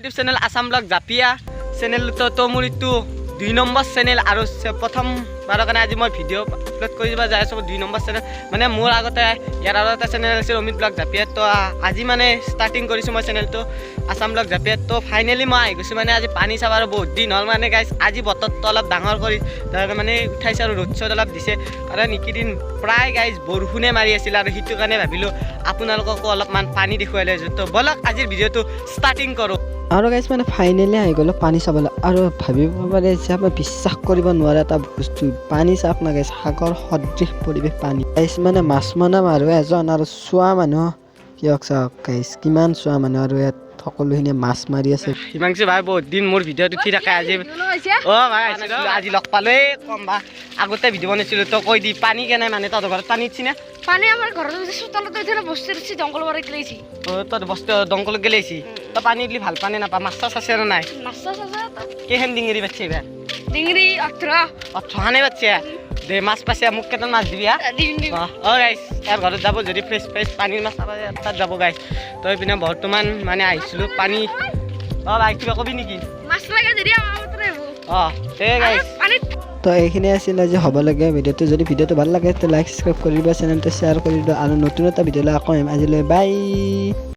YouTube channel Assam blog জাপিয়া। চেনেলটো তো মোৰ এইটো দুই নম্বৰ চেনেল আৰু প্ৰথমবাৰৰ কাৰণে আজি মই ভিডিঅ' আপলোড কৰিব যাই আছোঁ দুই নম্বৰ চেনেল। মানে মোৰ আগতে ইয়াৰ আৰু এটা চেনেল আছিল অমিত ব্লগ জাপিয়াত তো আজি মানে ষ্টাৰ্টিং কৰিছোঁ মই চেনেলটো আসাম ব্লগ জাপিয়াত তো ফাইনেলি মই আহি গৈছোঁ মানে আজি পানী চাব আৰু বহুত দিন হ'ল। মানে গাইছ আজি বতৰটো অলপ ডাঙৰ কৰি তাৰ মানে উঠাইছে আৰু ৰ'দ চ'দ অলপ দিছে। কাৰণ এইকেইদিন প্ৰায় গাইজ বৰষুণে মাৰি আছিল আৰু সেইটো কাৰণে ভাবিলোঁ আপোনালোককো অলপমান পানী দেখুৱাই লৈছোঁ তো ব'লক আজিৰ ভিডিঅ'টো ষ্টাৰ্টিং কৰোঁ। আৰু গাইছ মানে ফাইনেলি আহি গ'লোঁ পানী চাবলৈ। আৰু ভাবিব পাৰে যে মই বিশ্বাস কৰিব নোৱাৰা এটা বস্তু। পানী চাওক না গাইছ সাগৰ সদৃশ পৰিৱেশ পানী। গাইছ মানে মাছ মৰা মানুহ এজন আৰু চোৱা মানুহ। কিয়ক চাওক গাইছ কিমান চোৱা মানুহ আৰু ইয়াত সকলোখিনিয়ে মাছ মাৰি আছে। হিমাংশু ভাই বহুত দিন মোৰ ভিডিঅ'ত উঠি থাকে আজি অঁ ভাই আহিছিলোঁ আজি লগ পালোঁ এই কম বা। আগতে ভিডিঅ' বনাইছিলোঁ তই কৈ দি পানী কেনে মানে তহঁতৰ ঘৰত পানী উঠছি নে? পানী ঘরের মধ্যে চোতালতে বসতে জঙ্গল বাড়ি গেলেছি অঁ তই বস্তু দংকলত গেলেছি তই পানী দিলি ভালো পানী নাপা মাছ চাছ আছে নে নাই? নাস্তা সাজা কেহেন ডিঙেৰি বাচ্ছি এইবাৰ ডিংরি আঠরা অঁ থহানে দে মাছ পাইছে মোক কেইটামান মাছ দিবি হা? অঁ অঁ গাইছ ইয়াৰ ঘৰত যাব যদি ফ্ৰেছ ফ্ৰেছ পানীৰ মাছ চাব তাত যাব গাইছ তই পিনে বৰ্তমান মানে আহিছিলোঁ পানী। অঁ ভাই কিবা কবি নেকি? মাছ লাগে যদি অঁ এই গাইছ তো এইখিনি আছিল আজি হ'বলগীয়া ভিডিঅ'টো যদি ভিডিঅ'টো ভালো লাগে তো লাইক ছাবস্ক্ৰাইব কৰি দিবা চেনেলটো শ্বেয়াৰ কৰি দিবা আৰু নতুন এটা ভিডিঅ'লৈ আকৌ আহিম। আজিলৈ বাই